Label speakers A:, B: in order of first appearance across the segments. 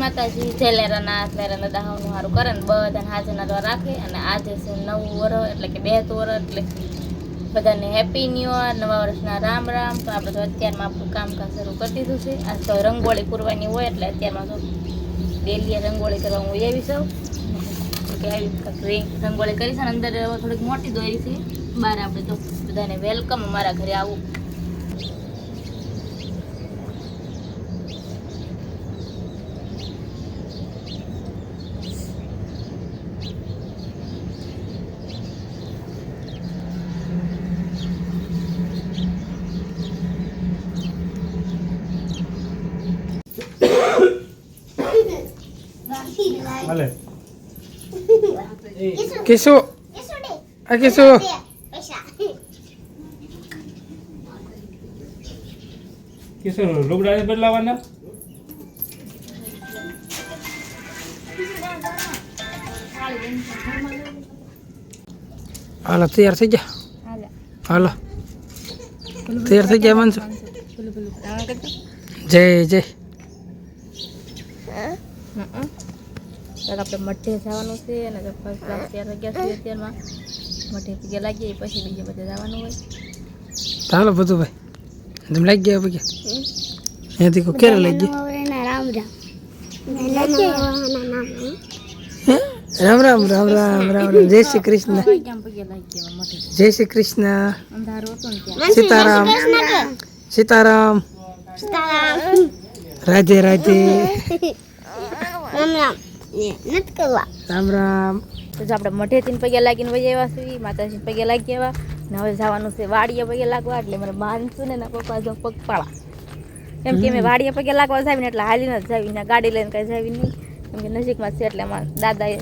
A: માતાજી, જેલેરાના મેરાના દાહવનું સારું કરે ને બધાને હાજરના દ્વારા રાખે. અને આજે છે નવું વર્ષ એટલે કે બે વરસ એટલે બધાને હેપી ન્યુ યર નવા વર્ષના રામ રામ. તો આપણે તો અત્યારમાં આપણું કામકાજ શરૂ કરી દીધું છે. આ તો રંગોળી પૂરવાની હોય, એટલે અત્યારમાં તો ડેલી રંગોળી કરવા હું એવી છું કે આવી રંગોળી કરીશ. અને અંદર થોડીક મોટી દોરી છે. બહાર આપણે તો બધાને વેલકમ અમારા ઘરે આવું.
B: હાલે
C: કિશુ આ કિશુ
B: કિશોર લુગડા નથી બદલાવાના
C: હાલો તૈયાર થઈ ગયા હાલો તૈયાર થઈ ગયા માનસો જય જય
A: આપણે મઠે જવાનું છે અને તો ફર્સ્ટ ક્લાસ તૈયાર થઈ ગયા છે અત્યારમાં. મઠે પગે લાગીએ પછી બીજે બધે જવાનું હોય.
C: ચાલો બધું ભાઈ. તમે લાગી ગયા પગે અહીંયાથી કોઈ ક્યારે લઈ ગયા? રામ રામ રામ રામ રામ રામ. જય શ્રી કૃષ્ણ.
A: લાગી
C: જય શ્રી કૃષ્ણ. સીતારામ. સીતારામ. રાધે રાધે. રામ રામ.
A: તો જો આપણે મઢેથી પગે લાગીને વહી આવ્યા છીએ માતાજી પગે લાગી આવ્યા ને હવે જવાનું છે વાડીએ પગે લાગવા એટલે મારે માનશું ને એના પપ્પા જો પગપાળા. કેમ કે મેં વાડીએ પગે લાગવા જાવીને એટલે હાલીને જ જાવી ને ગાડી લઈને કાંઈ જાવી નહીં. કેમ કે નજીકમાં છે એટલે અમારા દાદાએ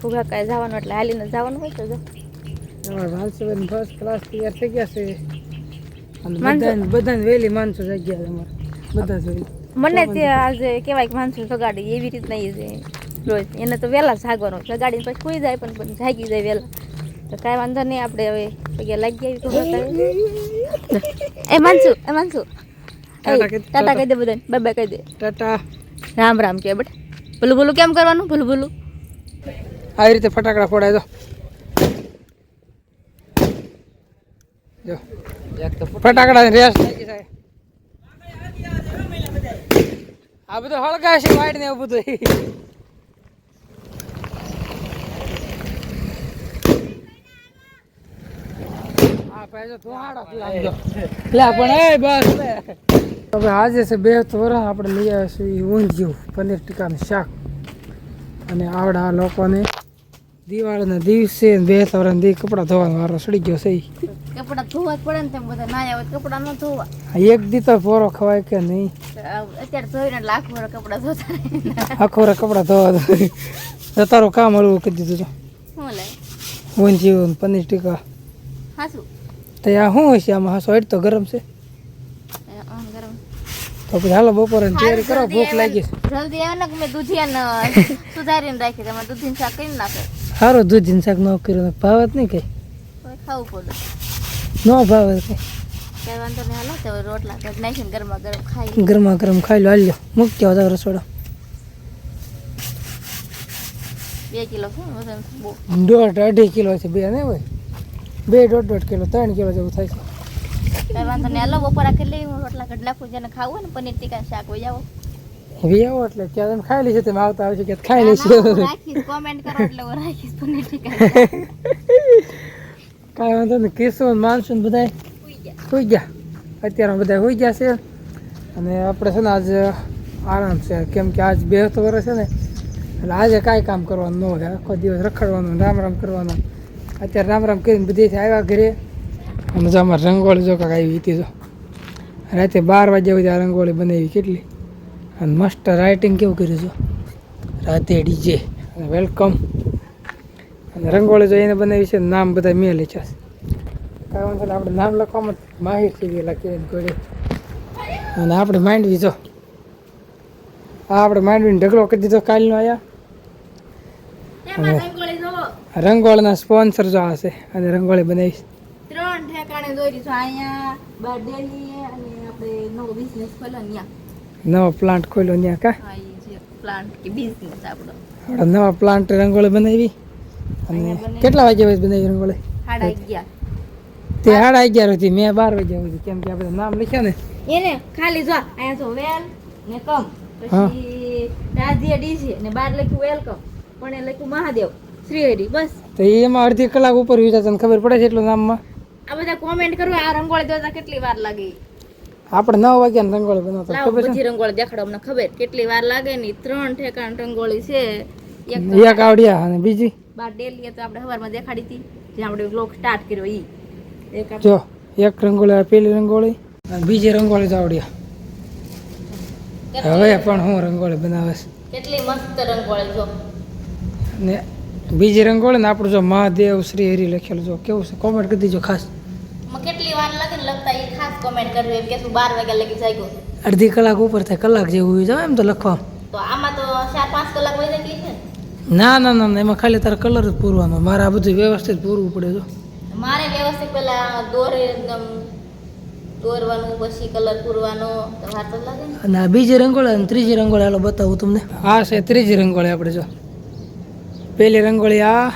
A: ખુગા કાંઈ જવાનું એટલે હાલીને જવાનું હોય તો જો.
C: અમારા માનસુબેન ફર્સ્ટ ક્લાસ તૈયાર થઈ ગયા છે. અને બધાને બધાને વહેલી માનસો જગ્યા ગયા અમારે. બધા જ વહેલી.
A: મને તે આજે કહેવાય કે માણસો સગાડી એવી રીતના એ રોજ એને તો વહેલા જાગવાનું. સગાડીને પછી કોઈ જાય પણ પણ જાગી જાય વહેલા. તો કાંઈ વાંધો નહીં આપણે હવે પગે લાગી આવી તો એ માનસુ એ માનસુ.
C: ટાટા કહી દે,
A: બધાને. બાય બાય કહી દે
C: ટાટા.
A: રામ રામ કે બટ. ભલું ભલું કેમ કરવાનું? ભલું ભલું.
C: આવી રીતે ફટાકડા ફોડાય દો જો. ફટાકડા રેસ લાગી જાય આ બધું હળગાશે વાઈટ ને એવું બધું. હવે આજે છે બે તોરા આપણે લઈ આવ્યા છીએ ઊંધિયું પનીર ટીકાનું શાક અને આવડા લોકોને દિવાળીના દિવસે બે તોરણ દી કપડાં ધોવાનો વારો સડી ગયો છે ઈ.
A: કપડાં ધોવા જ પડે ને તેમ બધા ના આવે કપડાં ન ધોવા.
C: એક દી તો પોરો ખવાય કે નહીં?
A: અત્યારે ધોઈને લાખ વર કપડાં ધોતા.
C: આખો વર કપડાં ધોવા તારું કામ હળવું કરી દીધું
A: શું લે?
C: ઊંધિયું જીવન પનીર ટીકા.
A: હાસું
C: તો આ શું હશે? આમાં હાસો તો ગરમ છે.
A: ગરમ.
C: તો પછી હાલો બપોરે તૈયારી કરો ભૂખ લાગી
A: જલ્દી આવે ને કે મેં દૂધિયાને સુધારીને રાખી તમે દૂધીન શાક કરીને નાખે.
C: સારું દૂધ શાક ન કર્યું ભાવત નહીં કઈ
A: ખાવું પડે.
C: ન ભાવે કઈ
A: વાંધો નહીં હાલો તો રોટલા કરી નાખીને ગરમા ગરમ ખાઈ
C: ગરમા ગરમ ખાઈ લો હાલ્યો. મૂકી આવો રસોડા.
A: બે કિલો શું
C: દોઢ અઢી કિલો છે બે નહીં હોય? બે દોઢ દોઢ કિલો ત્રણ કિલો જેવું થાય છે.
A: કઈ વાંધો નહીં હાલો બપોરા કરી લઈ હું રોટલા કરી નાખું જેને ખાવું ને પનીર ટીકા શાક હોય જાઓ
C: એવી એટલે તમે ખાઈ લેશે તમે આવતા આવશે કે ખાઈ લેશું
A: કોમેન્ટ કરો એટલે હું રાખીશ પનીર ટીકા.
C: કાંઈ વાંધો નહીં. કેસો માનસો ને બધા. હોઈ ગયા. અત્યારે બધા હોઈ ગયા છે. અને આપણે છે ને આજ આરામ છે. કેમ કે આજ બે તો વર્ષ છે ને, એટલે આજે કાંઈ કામ કરવાનું ન હોય. આખો દિવસ રખડવાનું રામ રામ કરવાનું. અત્યારે રામ રામ કરીને બધીથી આવ્યા ઘરે. અને જો અમારે રંગોળી જો કાંઈક આવી હતી જો. રાતે બાર વાગ્યા સુધી આ રંગોળી બનાવી કેટલી. અને મસ્ત રાઇટિંગ કેવું કર્યું છે રાતે ડીજે. વેલકમ અને રંગોળી જોઈને બનાવી છે નામ બધા મેં લખ્યા છે. કારણ નહીં આપણે નામ લખવામાં માહિર થઈ ગયેલા કે ગોળે અને આપણે માંડવી જો. આ આપણે માંડવીને ઢગલો કરી દીધો કાલનો આયા.
A: અને રંગોળી
C: રંગોળીના સ્પોન્સર જો હશે અને રંગોળી બનાવીશ
A: ત્રણ ઠેકાણે દોરી છે અહીંયા બર્થડેની અને આપણે નવો બિઝનેસ ખોલ્યો ત્યાં.
C: નવો પ્લાન્ટ ખોલ્યો ત્યાં કા?
A: પ્લાન્ટ કે બિઝનેસ આપણો.
C: આપણે નવા પ્લાન્ટ રંગોળી બનાવી. અને કેટલા વાગ્યા પછી બધા રંગોળી
A: સાડા અગિયાર.
C: તે સાડા અગિયાર હતી મેં બાર વાગ્યા સુધી. કેમ કે આપણે નામ લખ્યા ને.
A: એને ખાલી જો અહીંયા જો વેલ ને કમ. પછી રાજ્ય ડીસી ને બાર લખ્યું વેલકમ. પણ એ લખ્યું મહાદેવ. શ્રીહરિ બસ.
C: તો એમાં અડધી કલાક ઉપર વિચાર તને ખબર પડે છે એટલું નામમાં?
A: આ બધા કોમેન્ટ કરવા આ રંગોળી દોતા કેટલી વાર લાગે?
C: આપણે નવ વાગ્યા રંગોળી બનાવતા ખબર છે
A: રંગોળી દેખાડો અમને ખબર. કેટલી વાર લાગે ની ત્રણ ઠેકાણ રંગોળી છે. એક
C: આવડિયા અને બીજી?
A: બાર ડેલી તો આપણે સવારમાં દેખાડી હતી જે આપણે વ્લોગ સ્ટાર્ટ કર્યો ઈ. એક
C: જો એક રંગોળી આ પેલી રંગોળી અને બીજી રંગોળી તો આવડિયા. હવે પણ હું રંગોળી બનાવે છે.
A: કેટલી મસ્ત રંગોળી જો.
C: ને બીજી રંગોળી ને આપણું જો મહાદેવ શ્રી હરિ લખેલું જો કેવું છે? કોમેન્ટ કરી દીજો ખાસ.
A: કેટલી વાર લાગે ને લખતા એ ખાસ કોમેન્ટ કરજો એમ કે શું બાર વાગ્યા લગી જાગ્યો.
C: અડધી કલાક ઉપર થાય કલાક જેવું હોય એમ તો લખવા.
A: તો આમાં તો ચાર પાંચ કલાક વહી જાય છે ને
C: ના ના એમાં ખાલી તારે કલર જ પૂરવાનો. મારે આ બધું વ્યવસ્થિત પૂરવું પડે જો.
A: મારે વ્યવસ્થિત પેલા દોરે એકદમ દોરવાનું પછી કલર પૂરવાનો. લાગે ને?
C: બીજી રંગોળી અને ત્રીજી રંગોળી હાલો બતાવું તમને. આ છે ત્રીજી રંગોળી આપણે જો. પહેલી રંગોળી આ.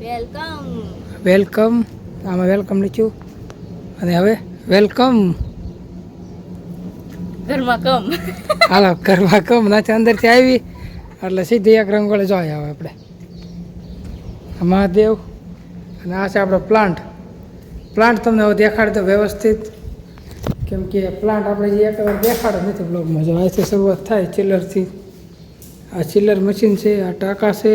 A: વેલકમ.
C: વેલકમ. આમાં વેલકમ લખ્યું. અને હવે વેલકમ.
A: ઘરમાં કમ.
C: હાલો ઘરમાં કમ. નાથી અંદરથી આવી. એટલે સીધી એક રંગોળી જોઈ આવે આપણે. મહાદેવ અને આ છે આપણો પ્લાન્ટ પ્લાન્ટ તમને હવે દેખાડ તો વ્યવસ્થિત. કેમ કે પ્લાન્ટ આપણે જે એક વાર દેખાડો નથી બ્લોગમાં જો અહીંથી શરૂઆત થાય ચિલ્લરથી આ ચિલ્લર મશીન છે આ ટાંકા છે.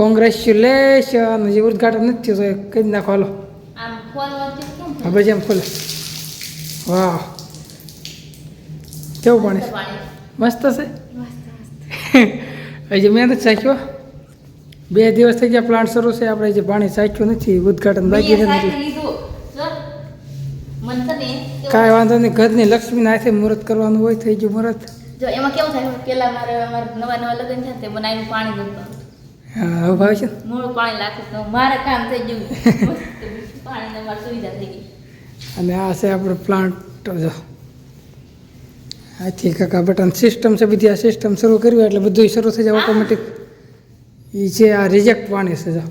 C: કોંગ્રેચ્યુલેશન હજી ઉદઘાટન નથી થયું તો કહી નાખો હાલો. હવે જેમ ખોલે. વાહ. કેવું પાણી? મસ્ત છે? હજી મેં નથી ચાખ્યો? બે દિવસ થઈ ગયા પ્લાન્ટ શરૂ છે આપણે જે પાણી ચાખ્યું નથી ઉદઘાટન બાકી નથી.
A: મન
C: કાંઈ વાંધો નહીં ઘરની લક્ષ્મીના હાથે મુહૂર્ત કરવાનું હોય થઈ ગયું મુહૂર્ત.
A: જો એમાં કેવું થાય? પેલા મારે નવા નવા લગ્ન છે ને તે બનાવીને પાણી
C: હા હવે ભાવ છે?
A: મૂળ પાણી લાગતું મારે કામ થઈ ગયું. પાણી સુવિધા થઈ ગઈ.
C: અને આ છે આપણો પ્લાન્ટ જો. આથી કાકા. બટન સિસ્ટમ છે બધી આ સિસ્ટમ શરૂ કર્યું એટલે બધું શરૂ થઈ જાય ઓટોમેટિક એ છે આ રિજેક્ટ પાણી છે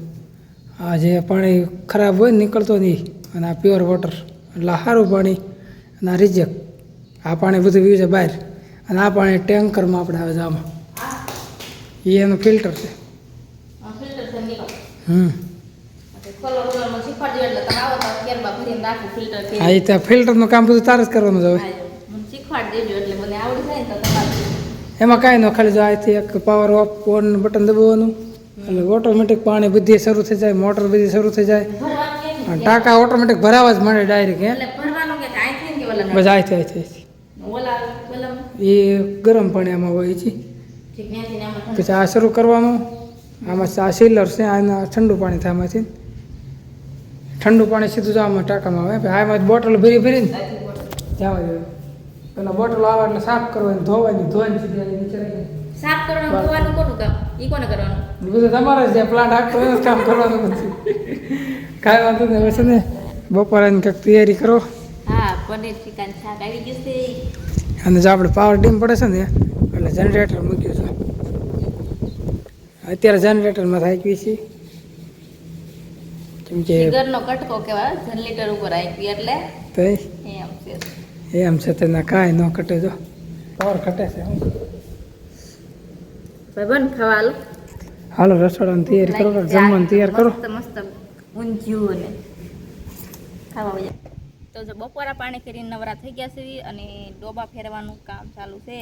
C: આ જે પાણી ખરાબ હોય ને નીકળતો નહીં. અને આ પ્યોર વોટર એટલે સારું પાણી અને આ રિજેક્ટ આ પાણી બધું પીવું છે બહાર. અને આ પાણી ટેન્કરમાં આપણે આવે છે આમાં. એ એનું ફિલ્ટર છે. હમ. હા એ ત્યાં ફિલ્ટરનું કામ બધું તારે જ કરવાનું જ હવે
A: મને શીખવાડી દેજો એટલે મને આવડી જાય ને તો તમારે
C: એમાં કાંઈ ન ખાલી જો અહીંથી એક પાવર ઓફ ઓન બટન દબાવવાનું. એટલે ઓટોમેટિક પાણી બધી શરૂ થઈ જાય મોટર બધી શરૂ થઈ જાય. અને ટાંકા ઓટોમેટિક ભરાવા જ માંડે ડાયરેક્ટ બસ
A: ઓલા ઓલા
C: એ ગરમ પાણી આમાં હોય છે. પછી આ શરૂ કરવાનું. આમાં આ સીલર છે આના ઠંડુ પાણી થાય આમાંથી. ઠંડુ પાણી સીધું જ આમાં ટાંકામાં આવે. આમાં બોટલ ભરી ભરીને. જવા દેવું પેલા બોટલ આવે એટલે સાફ કરવાની ધોવાની ધોવાની સીધી નીચે
A: સાફ કરવાનું ધોવાનું કોનું કામ? ઈ કોને કરવાનું?
C: બધું તમારે જ પ્લાન્ટ આખો એનું કામ કરવાનું બધું કાંઈ વાંધો નહીં હવે છે ને બપોરે કંઈક તૈયારી કરો.
A: હા પનીર ચિકન શાક આવી ગયું છે.
C: અને જો આપણે પાવર ડીમ પડે છે ને એટલે જનરેટર મૂક્યું છે. અત્યારે જનરેટરમાં થાકી છે? કેમ કે
A: ઘરનો કટકો કહેવાય જનરેટર ઉપર આવી એટલે
C: તો
A: એમ છે.
C: એમ છે તેના કાંઈ ન કટે જો. પાવર કટે છે શું?
A: ભાઈ
C: હાલો રસોડાની તૈયારી કરો જમવાની તૈયાર કરો.
A: મસ્ત મસ્ત ઊંધિયું ને ખાવા તો જો બપોરા પાણી કરીને નવરા થઈ ગયા છે અને ડોબા ફેરવાનું કામ ચાલુ છે.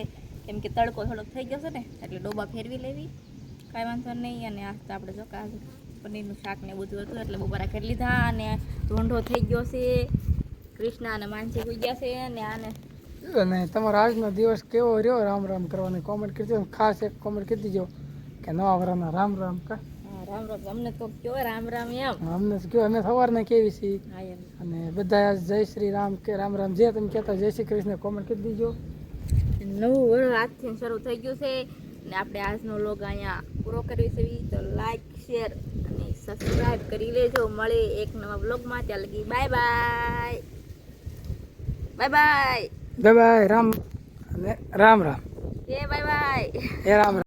A: કેમ કે તડકો થોડોક થઈ ગયો છે ને એટલે ડોબા ફેરવી લેવી. કાંઈ વાંધો નહીં અને આ તો આપણે જો કાજુ પનીરનું શાક ને બધું હતું એટલે બપોરા કરી લીધા અને ઢોંઢો થઈ ગયો છે. કૃષ્ણ અને માનસી હોઈ છે અને આને?
C: અને તમારો આજનો દિવસ કેવો રહ્યો? રામ રામ કરવાની કોમેન્ટ કરી દેજો ખાસ એક કોમેન્ટ કરી દીજો કે નવા વરાના રામ રામ કા?
A: રામ રામ. અમને તો કયો રામ રામ એમ.
C: અમને કયો અમે સવારને કેવી છીએ? અને બધા જય શ્રી રામ કે રામ રામ. જે તમે કહેતા જય શ્રી કૃષ્ણ કોમેન્ટ કરી દીજો.
A: નવું વર્ષ આજથી શરૂ થઈ ગયું છે અને આપણે આજનો લોગ અહીંયા પૂરો કરવી છે તો લાઈક શેર અને સબસ્ક્રાઇબ કરી લેજો. મળે એક નવા બ્લોગમાં ત્યાં લગી bye bye bye bye.
C: Bye bye Ram. અને રામ રામ.
A: એ બાય બાય.
C: એ રામ રામ.